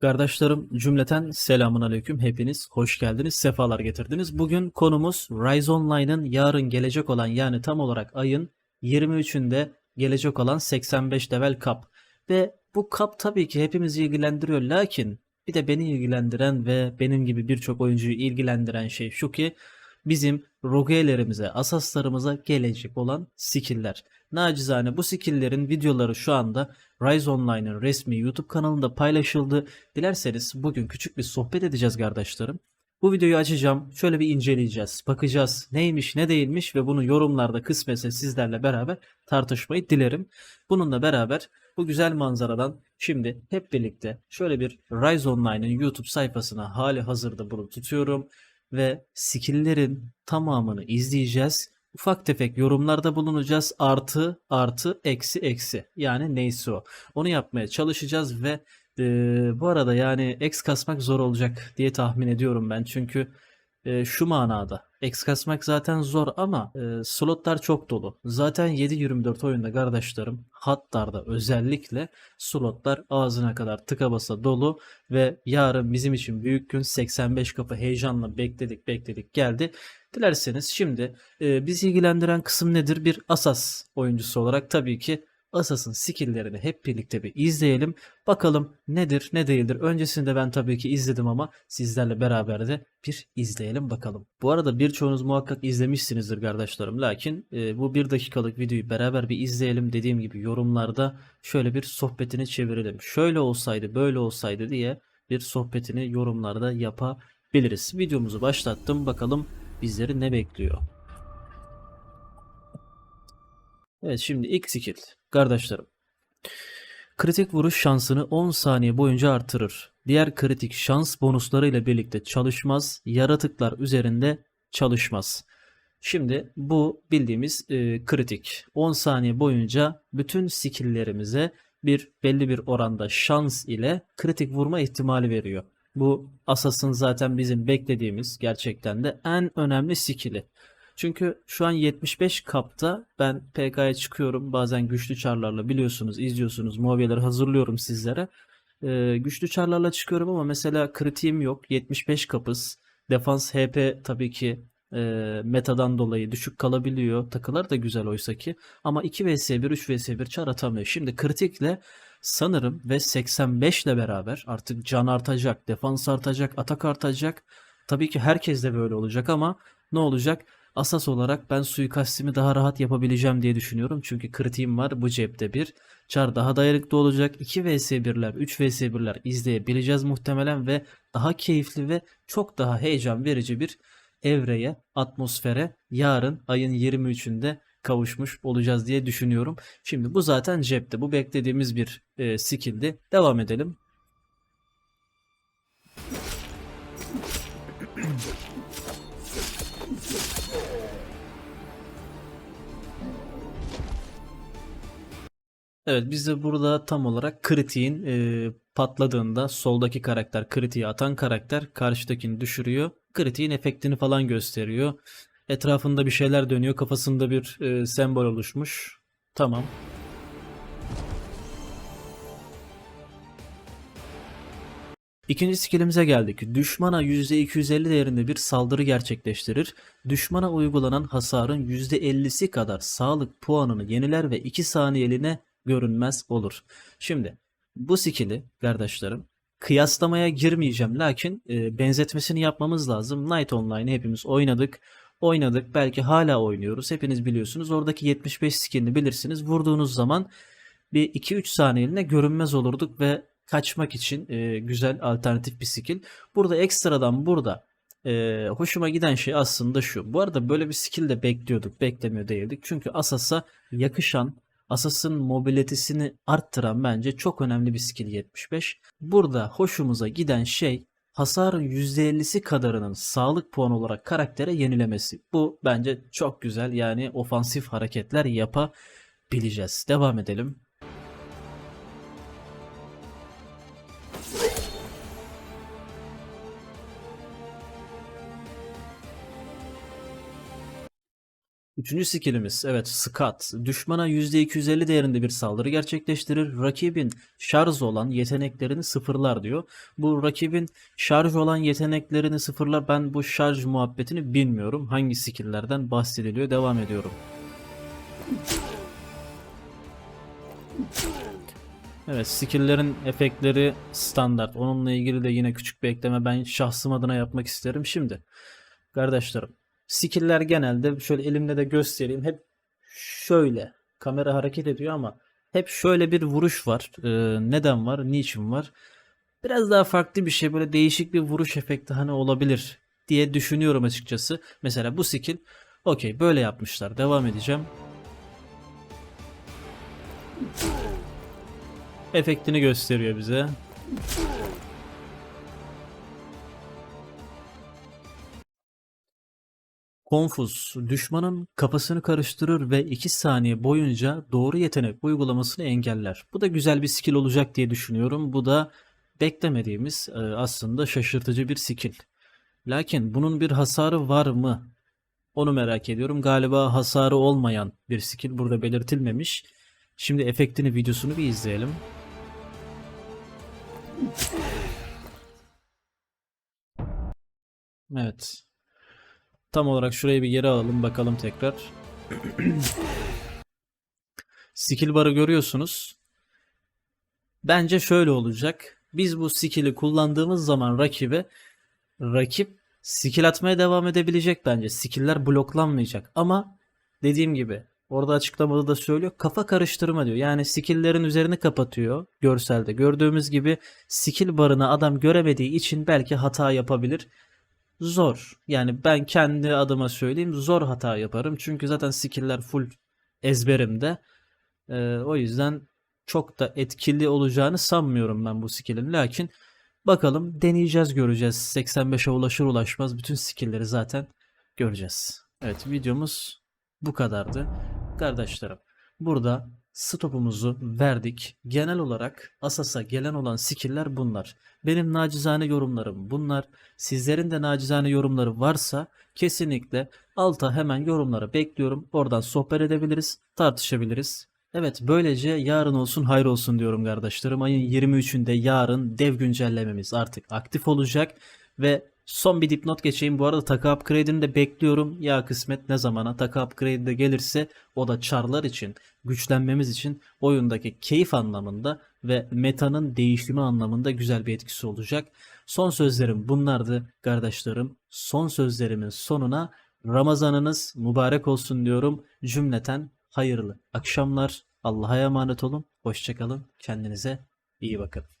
Kardeşlerim cümleten selamun aleyküm. Hepiniz hoş geldiniz, sefalar getirdiniz. Bugün konumuz Rise Online'ın yarın gelecek olan yani tam olarak ayın 23'ünde gelecek olan 85 level cup. Ve bu cup tabii ki hepimizi ilgilendiriyor. Lakin bir de beni ilgilendiren ve benim gibi birçok oyuncuyu ilgilendiren şey şu ki bizim rogue'lerimize, asaslarımıza gelecek olan skill'ler. Nacizane bu skill'lerin videoları şu anda Rise Online'ın resmi YouTube kanalında paylaşıldı. Dilerseniz bugün küçük bir sohbet edeceğiz kardeşlerim. Bu videoyu açacağım. Şöyle bir inceleyeceğiz. Bakacağız neymiş ne değilmiş ve bunu yorumlarda kısmetse sizlerle beraber tartışmayı dilerim. Bununla beraber bu güzel manzaradan şimdi hep birlikte şöyle bir Rise Online'ın YouTube sayfasına hali hazırda bunu tutuyorum ve skill'lerin tamamını izleyeceğiz. Ufak tefek yorumlarda bulunacağız. Artı, artı, eksi, eksi. Yani neyse o. Onu yapmaya çalışacağız ve e, bu arada yani X kasmak zor olacak diye tahmin ediyorum ben. Çünkü e, şu manada X kasmak zaten zor ama e, slotlar çok dolu. Zaten 7-24 oyunda kardeşlerim hatlarda özellikle slotlar ağzına kadar tıka basa dolu ve yarın bizim için büyük gün 85 kapı heyecanla bekledik bekledik geldi. Dilerseniz şimdi e, bizi ilgilendiren kısım nedir? Bir Asas oyuncusu olarak tabii ki Asas'ın skill'lerini hep birlikte bir izleyelim. Bakalım nedir ne değildir. Öncesinde ben tabii ki izledim ama sizlerle beraber de bir izleyelim bakalım. Bu arada birçoğunuz muhakkak izlemişsinizdir kardeşlerim. Lakin e, bu bir dakikalık videoyu beraber bir izleyelim. Dediğim gibi yorumlarda şöyle bir sohbetini çevirelim. Şöyle olsaydı böyle olsaydı diye bir sohbetini yorumlarda yapabiliriz. Videomuzu başlattım. Bakalım bizleri ne bekliyor. Evet şimdi ilk skill. Kardeşlerim. Kritik vuruş şansını 10 saniye boyunca artırır. Diğer kritik şans bonuslarıyla birlikte çalışmaz. Yaratıklar üzerinde çalışmaz. Şimdi bu bildiğimiz e, kritik. 10 saniye boyunca bütün skill'lerimize bir belli bir oranda şans ile kritik vurma ihtimali veriyor. Bu Asas'ın zaten bizim beklediğimiz gerçekten de en önemli skill'i. Çünkü şu an 75 kapta ben PK'ya çıkıyorum. Bazen güçlü çarlarla biliyorsunuz, izliyorsunuz. Muhabiyeleri hazırlıyorum sizlere. Ee, güçlü çarlarla çıkıyorum ama mesela kritiğim yok. 75 kapız. Defans HP tabii ki e, metadan dolayı düşük kalabiliyor. Takılar da güzel oysa ki. Ama 2 vs 1, 3 vs 1 çar atamıyor. Şimdi kritikle sanırım ve 85 ile beraber artık can artacak, defans artacak, atak artacak. Tabii ki herkes de böyle olacak ama ne olacak? Asas olarak ben suikastimi daha rahat yapabileceğim diye düşünüyorum. Çünkü kritiğim var bu cepte bir. Çar daha dayanıklı olacak. 2 vs 1'ler, 3 vs 1'ler izleyebileceğiz muhtemelen ve daha keyifli ve çok daha heyecan verici bir evreye, atmosfere yarın ayın 23'ünde kavuşmuş olacağız diye düşünüyorum. Şimdi bu zaten cepte. Bu beklediğimiz bir e, skill'di. Devam edelim. Evet biz de burada tam olarak kritiğin e, patladığında soldaki karakter kritiği atan karakter karşıdakini düşürüyor. Kritiğin efektini falan gösteriyor. Etrafında bir şeyler dönüyor. Kafasında bir e, sembol oluşmuş. Tamam. İkinci skillimize geldik. Düşmana %250 değerinde bir saldırı gerçekleştirir. Düşmana uygulanan hasarın %50'si kadar sağlık puanını yeniler ve 2 saniyeliğine görünmez olur. Şimdi bu skill'i kardeşlerim kıyaslamaya girmeyeceğim lakin e, benzetmesini yapmamız lazım. Night Online'ı hepimiz oynadık. Oynadık belki hala oynuyoruz. Hepiniz biliyorsunuz. Oradaki 75 skill'ini bilirsiniz. Vurduğunuz zaman bir 2-3 saniyeliğine görünmez olurduk ve kaçmak için e, güzel alternatif bir skill. Burada ekstradan burada e, hoşuma giden şey aslında şu. Bu arada böyle bir skill de bekliyorduk. Beklemiyor değildik. Çünkü Asas'a yakışan Asas'ın mobilitesini arttıran bence çok önemli bir skill 75. Burada hoşumuza giden şey hasarın %50'si kadarının sağlık puanı olarak karaktere yenilemesi. Bu bence çok güzel yani ofansif hareketler yapabileceğiz. Devam edelim. Üçüncü skillimiz evet Skat. Düşmana %250 değerinde bir saldırı gerçekleştirir. Rakibin şarj olan yeteneklerini sıfırlar diyor. Bu rakibin şarj olan yeteneklerini sıfırlar. Ben bu şarj muhabbetini bilmiyorum. Hangi skilllerden bahsediliyor? Devam ediyorum. Evet skill'lerin efektleri standart. Onunla ilgili de yine küçük bir ekleme ben şahsım adına yapmak isterim. Şimdi kardeşlerim skill'ler genelde şöyle elimle de göstereyim. Hep şöyle kamera hareket ediyor ama hep şöyle bir vuruş var. Ee, neden var? Niçin var? Biraz daha farklı bir şey böyle değişik bir vuruş efekti hani olabilir diye düşünüyorum açıkçası. Mesela bu skill okey böyle yapmışlar. Devam edeceğim. efektini gösteriyor bize. Konfuz, düşmanın kafasını karıştırır ve 2 saniye boyunca doğru yetenek uygulamasını engeller. Bu da güzel bir skill olacak diye düşünüyorum. Bu da beklemediğimiz e, aslında şaşırtıcı bir skill. Lakin bunun bir hasarı var mı? Onu merak ediyorum. Galiba hasarı olmayan bir skill burada belirtilmemiş. Şimdi efektini videosunu bir izleyelim. Evet. Tam olarak şurayı bir geri alalım bakalım tekrar. Skill barı görüyorsunuz. Bence şöyle olacak. Biz bu skill'i kullandığımız zaman rakibe rakip skill atmaya devam edebilecek bence. Skill'ler bloklanmayacak. Ama dediğim gibi orada açıklamada da söylüyor. Kafa karıştırma diyor. Yani skill'lerin üzerini kapatıyor görselde. Gördüğümüz gibi skill barını adam göremediği için belki hata yapabilir zor. Yani ben kendi adıma söyleyeyim zor hata yaparım. Çünkü zaten skill'ler full ezberimde. Ee, o yüzden çok da etkili olacağını sanmıyorum ben bu skill'in. Lakin bakalım deneyeceğiz göreceğiz. 85'e ulaşır ulaşmaz bütün skill'leri zaten göreceğiz. Evet videomuz bu kadardı. Kardeşlerim burada stopumuzu verdik. Genel olarak Asas'a gelen olan skill'ler bunlar. Benim nacizane yorumlarım bunlar. Sizlerin de nacizane yorumları varsa kesinlikle alta hemen yorumları bekliyorum. Oradan sohbet edebiliriz, tartışabiliriz. Evet böylece yarın olsun hayır olsun diyorum kardeşlerim. Ayın 23'ünde yarın dev güncellememiz artık aktif olacak ve son bir dipnot geçeyim. Bu arada takı upgrade'ini de bekliyorum. Ya kısmet ne zamana takı upgrade de gelirse o da çarlar için, güçlenmemiz için oyundaki keyif anlamında ve metanın değişimi anlamında güzel bir etkisi olacak. Son sözlerim bunlardı kardeşlerim. Son sözlerimin sonuna Ramazanınız mübarek olsun diyorum. Cümleten hayırlı akşamlar. Allah'a emanet olun. Hoşçakalın. Kendinize iyi bakın.